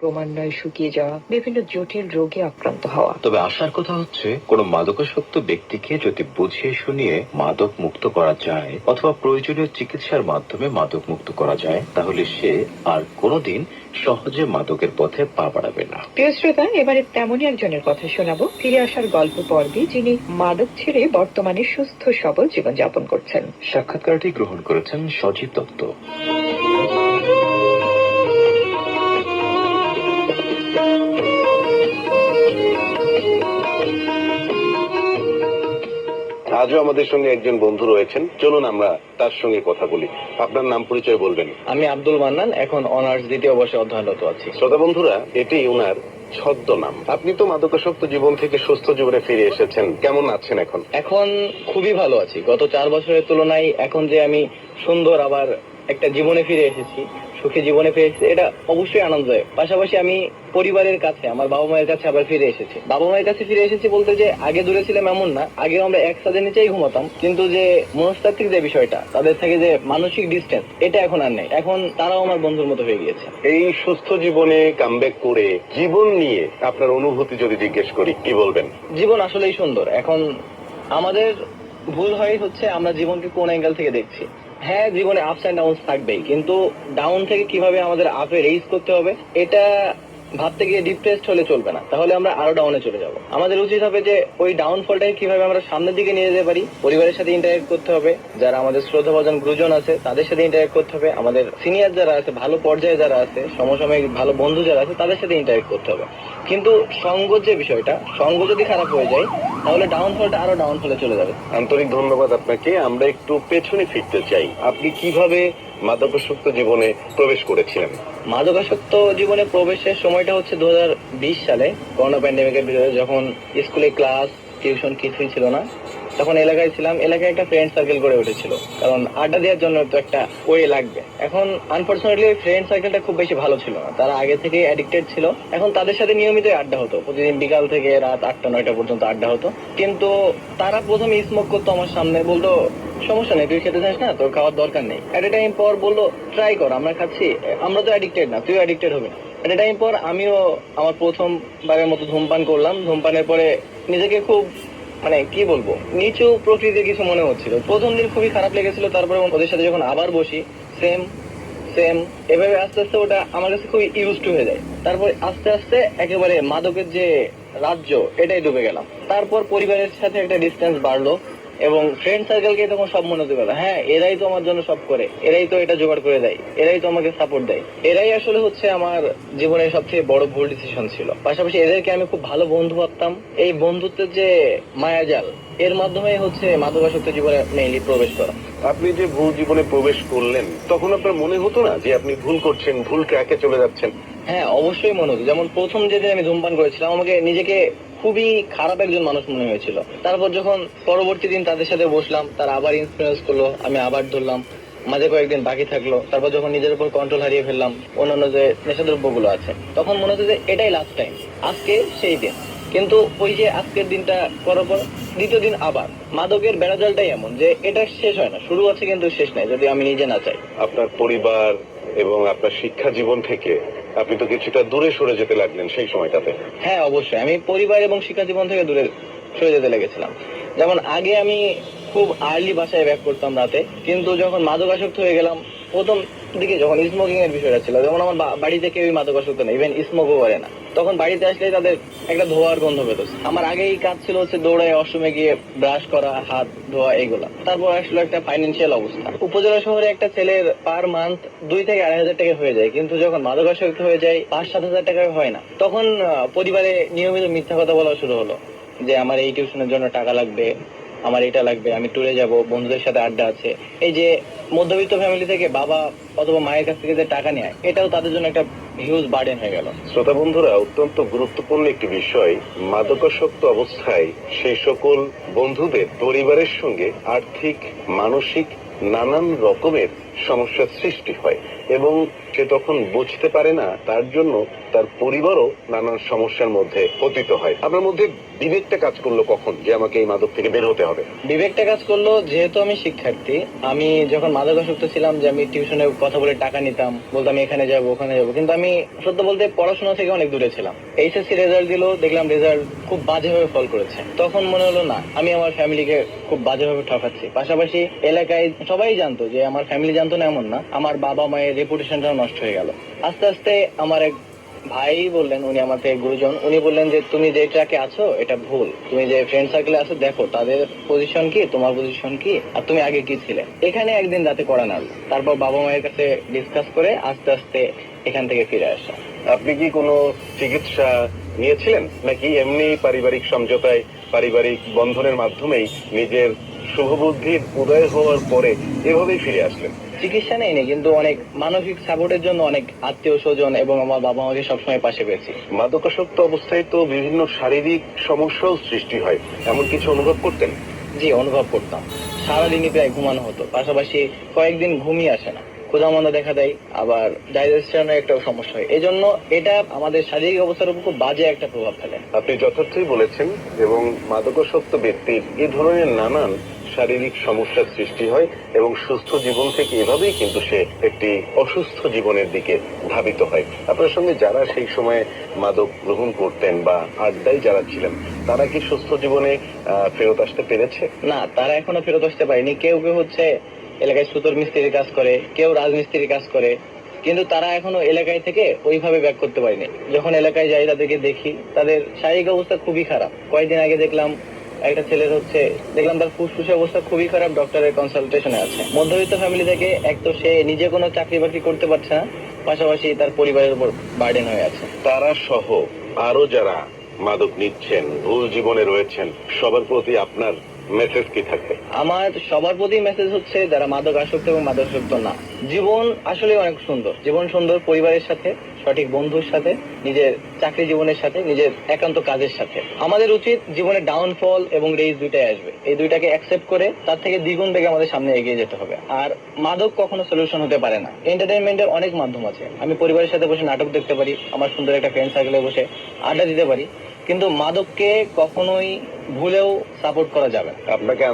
ক্রমান্বয়ে শুকিয়ে যাওয়া বিভিন্ন জটিল রোগে আক্রান্ত হওয়া। তবে আশার কথা হচ্ছে কোন মাদকাসক্ত ব্যক্তিকে যদি বুঝিয়ে শুনিয়ে মাদক মুক্ত করা যায় অথবা প্রয়োজনীয় চিকিৎসার মাধ্যমে মাদক মুক্ত করা যায় তাহলে সে আর কোনোদিন সহজে মাদকের পথে পা বাড়াবে না। প্রিয় শ্রোতা এবারে তেমনই একজনের কথা শোনাবো। ফিরে আসার গল্প পর্বে যিনি মাদক ছেড়ে বর্তমানে সুস্থ সবল জীবনযাপন করছেন। সাক্ষাৎকারটি গ্রহণ করেছেন সজীব দত্ত। আজও আমাদের সঙ্গে একজন বন্ধু রয়েছেন। চলুন আমরা তার সঙ্গে কথা বলি। আপনার নাম পরিচয় বলবেন। আমি আব্দুল মান্নান এখন অনার্স দ্বিতীয় বর্ষে অধ্যয়নরত আছি। শ্রোতা বন্ধুরা এটি ওনার ছদ্মনাম। আপনি তো মাদকাসক্ত জীবন থেকে সুস্থ জীবনে ফিরে এসেছেন। কেমন আছেন এখন? এখন খুবই ভালো আছি। গত চার বছরের তুলনায় এখন যে আমি সুন্দর আবার একটা জীবনে ফিরে এসেছি সুখী জীবনে ফিরে এসেছি এটা অবশ্যই আনন্দদায়ক। পাশাপাশি আমি পরিবারের কাছে আমার বাবা মায়ের কাছে আবার ফিরে এসেছি। বাবা মায়ের কাছে ফিরে এসেছি বলতে যে আগে দূরে ছিলাম এমন না আগে আমরা একসাথে নিচেই ঘুমাতাম কিন্তু যে মনস্তাত্ত্বিক যে বিষয়টা তাদের থেকে যে মানসিক ডিস্টেন্স এটা এখন আর নেই। এখন তারাও আমার বন্ধুর মতো হয়ে গিয়েছে। এই সুস্থ জীবনে কামব্যাক করে জীবন নিয়ে আপনার অনুভূতি যদি জিজ্ঞেস করি কি বলবেন? জীবন আসলেই সুন্দর। এখন আমাদের ভুল হয় হচ্ছে আমরা জীবনকে কোন অ্যাঙ্গেল থেকে দেখছি? হ্যাঁ জীবনে আপস অ্যান্ড ডাউন থাকবেই। কিন্তু ডাউন থেকে কীভাবে আমাদের আপে রেইজ করতে হবে, এটা ভাবতে গিয়ে ডিপ্রেসড হলে চলবে না। তাহলে আমরা আরও ডাউনে চলে যাব। আমাদের উচিত হবে যে ওই ডাউনফলটাকে কীভাবে আমরা সামনের দিকে নিয়ে যেতে পারি। পরিবারের সাথে ইন্টারেক্ট করতে হবে। যারা আমাদের শ্রদ্ধাভাজন গুরুজন আছে, তাদের সাথে ইন্টারেক্ট করতে হবে। আমাদের সিনিয়র যারা আছে, ভালো পর্যায়ে যারা আছে, সমসাময়িক ভালো বন্ধু যারা আছে, তাদের সাথে ইন্টারেক্ট করতে হবে। কিন্তু সঙ্গ যে বিষয়টা, সঙ্গ যদি খারাপ হয়ে যায়, তাহলে ডাউনফলটা আরও ডাউনফলে চলে যাবে। আন্তরিক ধন্যবাদ আপনাকে। আমরা একটু পেছনে ফিরতে চাই। আপনি কীভাবে মাদকাসক্ত জীবনে প্রবেশ করেছিলেন। মাদকাসক্ত জীবনে প্রবেশের সময়টা হচ্ছে দু হাজার বিশ সালে, করোনা প্যান্ডেমিকের ভিতরে যখন স্কুলে ক্লাস, টিউশন কিছুই ছিল না। তখন এলাকায় ছিলাম। এলাকায় একটা ফ্রেন্ড সার্কেল গড়ে উঠেছিল। কারণ আড্ডা দেওয়ার জন্য তো একটা ওয়ে লাগবে। এখন আনফর্চুনেটলি ফ্রেন্ড সার্কেলটা খুব বেশি ভালো ছিল না। তারা আগে থেকে অ্যাডিক্টেড ছিল। এখন তাদের সাথে নিয়মিত আড্ডা হতো। প্রতিদিন বিকাল থেকে রাত আটটা, নয়টা পর্যন্ত আড্ডা হতো। কিন্তু তারা প্রথমে স্মোক করতো আমার সামনে, বলতো, সমস্যা নেই, তুই খেতে চাস না? তোর খাওয়ার দরকার নেই। এট এ টাইম পর বলল ট্রাই কর, আমরা খাচ্ছি। আমরা তো অ্যাডিক্টেড না তুই অ্যাডিক্টেড হবে এট এ টাইম পর আমিও আমার প্রথমবারের মতো ধূমপান করলাম। ধূমপানের পরে নিজেকে খুব মানে কি বলব? নিচু প্রকৃতির কিছু মনে হচ্ছিল। প্রথম দিন খুবই খারাপ লেগেছিল, তারপরে ওদের সাথে যখন আবার বসি সেম সেম এভাবে আস্তে আস্তে ওটা আমার কাছে খুবই ইউজ টু হয়ে যায়। তারপর আস্তে আস্তে একেবারে মাদকের যে রাজ্য, এটাই ডুবে গেলাম। তারপর পরিবারের সাথে একটা ডিস্টেন্স বাড়লো। এবং ফ্রেন্ড সার্কেলকে তখন সব মনে হতে পারে হ্যাঁ এরাই তো আমার জন্য সব করে। এরাই তো এটা জোগাড় করে দেয়। এরাই তো আমাকে সাপোর্ট দেয়। এরাই আসলে হচ্ছে আমার জীবনের সবচেয়ে বড় ভুল ডিসিশন ছিল। পাশাপাশি এদেরকে আমি খুব ভালো বন্ধু ভাবতাম। এই বন্ধুত্বের যে মায়াজাল এর মাধ্যমে হচ্ছে মাদকাসক্ত জীবনে মেইনলি প্রবেশ করা। আপনি যে ভুল জীবনে প্রবেশ করলেন তখন আপনার মনে হতো না যে আপনি ভুল করছেন ভুল ট্র্যাকে চলে যাচ্ছেন? হ্যাঁ অবশ্যই মনে হতো। যেমন প্রথম যেদিন আমি ধূমপান করেছিলাম আমাকে নিজেকে খুবই খারাপ একজন মানুষ মনে হয়েছিল। তারপর যখন পরবর্তী দিন তাদের সাথে বসলাম, তারা আবার ইনফ্লুয়েন্স করল, আমি আবার ধরলাম, মাঝে কয়েকদিন বাকি থাকল, তারপর যখন নিজের উপর কন্ট্রোল হারিয়ে ফেললাম, অন্যান্য যে নেশাদ্রব্যগুলো আছে, তখন মনে হচ্ছে যে এটাই লাস্ট টাইম আজকে সেই দিন। কিন্তু ওই যে আজকের দিনটা করার পর দ্বিতীয় দিন আবার, মাদকের বেড়াজালটাই এমন যে এটা শেষ হয় না, শুরু আছে কিন্তু শেষ নাই, যদি আমি নিজে না চাই। আপনার পরিবার এবং আপনার শিক্ষা জীবন থেকে আপনি তো কিছুটা দূরে সরে যেতে লাগলেন সেই সময়টাতে। হ্যাঁ অবশ্যই। আমি পরিবার এবং শিক্ষা জীবন থেকে দূরে সরে যেতে লেগেছিলাম। যেমন আগে আমি খুব আর্লি বাসায় ব্যাক করতাম রাতে, কিন্তু যখন মাদকাসক্ত হয়ে গেলাম, প্রথম দিকে যখন স্মোকিং এর বিষয়টা ছিল যেমন আমার বাড়িতে কেউই মাদকাসক্ত নেই ইভেন স্মোকও করে না। তখন বাড়িতে আসলে তাদের একটা ধোয়ার গন্ধ পেত। আমার আগেই কাজ ছিল হচ্ছে দৌড়ায় অসমে গিয়ে ব্রাশ করা, হাত, ধোয়া, এগুলা। তারপর আসলে একটা ফাইন্যান্সিয়াল অবস্থা। উপজেলা শহরে একটা ছেলের পার মান্থ দুই থেকে আড়াই হাজার টাকা হয়ে যায়। কিন্তু যখন মাদকাসক্ত হয়ে যায়, পাঁচ, সাত হাজার টাকা হয় না। তখন পরিবারে নিয়মিত মিথ্যা কথা বলা শুরু হলো। যে আমার এই টিউশনের জন্য টাকা লাগবে, আমার এটা লাগবে, আমি ট্যুরে যাব, বন্ধুদের সাথে আড্ডা আছে। এই যে মধ্যবিত্ত ফ্যামিলি থেকে বাবা অথবা মায়ের কাছ থেকে যে টাকা নেয়, এটাও তাদের জন্য একটা হিউজ বার্ডেন হয়ে গেল। শ্রোতা বন্ধুরা, অত্যন্ত গুরুত্বপূর্ণ একটি বিষয়, মাদকাসক্ত অবস্থায় সেই সকল বন্ধুদের, পরিবারের সঙ্গে আর্থিক, মানসিক নানান রকমের সমস্যার সৃষ্টি হয় এবং সে তখন বুঝতে পারে না তার জন্য তার পরিবারও নানান সমস্যার মধ্যে পতিত হয়। আপনার মধ্যে বিবেকটা কাজ করল কখন যে আমাকে এই মাদক থেকে বের হতে হবে? বিবেকটা কাজ করল যেহেতু আমি শিক্ষার্থী, আমি যখন মাদকাসক্ত ছিলাম যে আমি টিউশনে কথা বলে টাকা নিতাম বলতাম এখানে যাব, ওখানে যাব, কিন্তু আমি সত্য বলতে পড়াশোনা থেকে অনেক দূরে ছিলাম। এইচএসসি রেজাল্ট দিল, দেখলাম রেজাল্ট খুব বাজেভাবে ফল করেছে। তখন মনে হলো, না, আমি আমার ফ্যামিলিকে খুব বাজেভাবে ঠকাচ্ছি। পাশাপাশি এলাকায় সবাই জানতো যে আমার ফ্যামিলি জানতো না এমন না। আমার বাবা মায়ের রেপুটেশনটাও নষ্ট হয়ে গেল। আস্তে আস্তে আমার এক ভাই বললেন, উনি আমার থেকে গুরুজন, উনি বললেন যে, তুমি যে ট্র্যাকে আছো, এটা ভুল। তুমি যে ফ্রেন্ড সার্কেলে আছো, দেখো, তাদের পজিশন কি, তোমার পজিশন কি, আর তুমি আগে কি ছিলে? এখানে একদিন রাতে করা নাড়লো। তারপর বাবা মায়ের কাছে ডিসকাস করে আস্তে আস্তে এখান থেকে ফিরে আসা। আপনি কি কোনো চিকিৎসা নিয়েছিলেন? নাকি এমনি পারিবারিক সমঝোতায়, পারিবারিক বন্ধনের মাধ্যমেই নিজের শুভবুদ্ধির উদয় হওয়ার পরে এভাবেই ফিরে আসলেন। চিকিৎসা নেয়নি কিন্তু অনেক মানসিক সাপোর্টের জন্য অনেক আত্মীয় স্বজন এবং আমার বাবা মাকে সবসময় পাশে পেয়েছি। মাদকাসক্ত অবস্থায় তো বিভিন্ন শারীরিক সমস্যাও সৃষ্টি হয়। এমন কিছু অনুভব করতেন? জি অনুভব করতাম। সারাদিনই প্রায় ঘুমানো হতো। পাশাপাশি কয়েকদিন ঘুমিয়ে আসে না। ক্ষুধা মন্দা দেখা দেয় আবার ডাইজেশনের একটা সমস্যা হয়। এই জন্য এটা আমাদের শারীরিক অবস্থার উপর খুব বাজে একটা প্রভাব ফেলে। আপনি যথার্থই বলেছেন এবং মাদকাসক্ত ব্যক্তির এ ধরনের নানান শারীরিক সমস্যার সৃষ্টি হয় এবং সুস্থ জীবন থেকে এভাবেই কিন্তু সে একটি অসুস্থ জীবনের দিকে ধাবিত হয়। আপনার সঙ্গে যারা সেই সময়ে মাদক গ্রহণ করতেন বা আড্ডায় যারা ছিলেন, তারা কি সুস্থ জীবনে ফেরত আসতে পেরেছে? না, তারা এখনও ফেরত আসতে পারেনি। কেউ কেউ হচ্ছে এলাকায় সুতোর মিস্ত্রির কাজ করে, কেউ রাজমিস্ত্রির কাজ করে, কিন্তু তারা এখনও এলাকায় থেকে ওইভাবে ব্যাক করতে পারেনি। যখন এলাকায় যাই তাদেরকে দেখি, তাদের শারীরিক অবস্থা খুবই খারাপ। কয়েকদিন আগে দেখলাম একটা ছেলের হচ্ছে দেখলাম তার ফুসফুসের অবস্থা খুবই খারাপ ডক্টরের কনসালটেশনে আছে। মধ্যবিত্ত ফ্যামিলি থেকে এক তো সে নিজে কোনো চাকরি বাকরি করতে পারছে না পাশাপাশি তার পরিবারের উপর বার্ডেন হয়ে আছে। তারা সহ আরও যারা মাদক নিচ্ছেন ভুল জীবনে রয়েছেন সবার প্রতি আপনার মেসেজ কি থাকবে আমার সবার প্রতি মেসেজ হচ্ছে যারা মাদক আসক্ত এবং মাদকাসক্ত না জীবন আসলে অনেক সুন্দর। জীবন সুন্দর পরিবারের সাথে সঠিক বন্ধুর সাথে, নিজের চাকরি জীবনের সাথে, নিজের একান্ত কাজের সাথে। আমাদের উচিত জীবনে ডাউনফল এবং রেইজ দুইটাই আসবে। এই দুইটাকে অ্যাকসেপ্ট করে তার থেকে দ্বিগুণ বেগে আমাদের সামনে এগিয়ে যেতে হবে। আর মাদক কখনো সলিউশন হতে পারে না। এন্টারটেনমেন্টের অনেক মাধ্যম আছে। আমি পরিবারের সাথে বসে নাটক দেখতে পারি, আমার সুন্দর একটা ফ্রেন্ড সার্কেলে বসে আড্ডা দিতে পারি। কিন্তু মাদককে কখনোই ভুলেও সাপোর্ট করা যাবে না। আপনাকে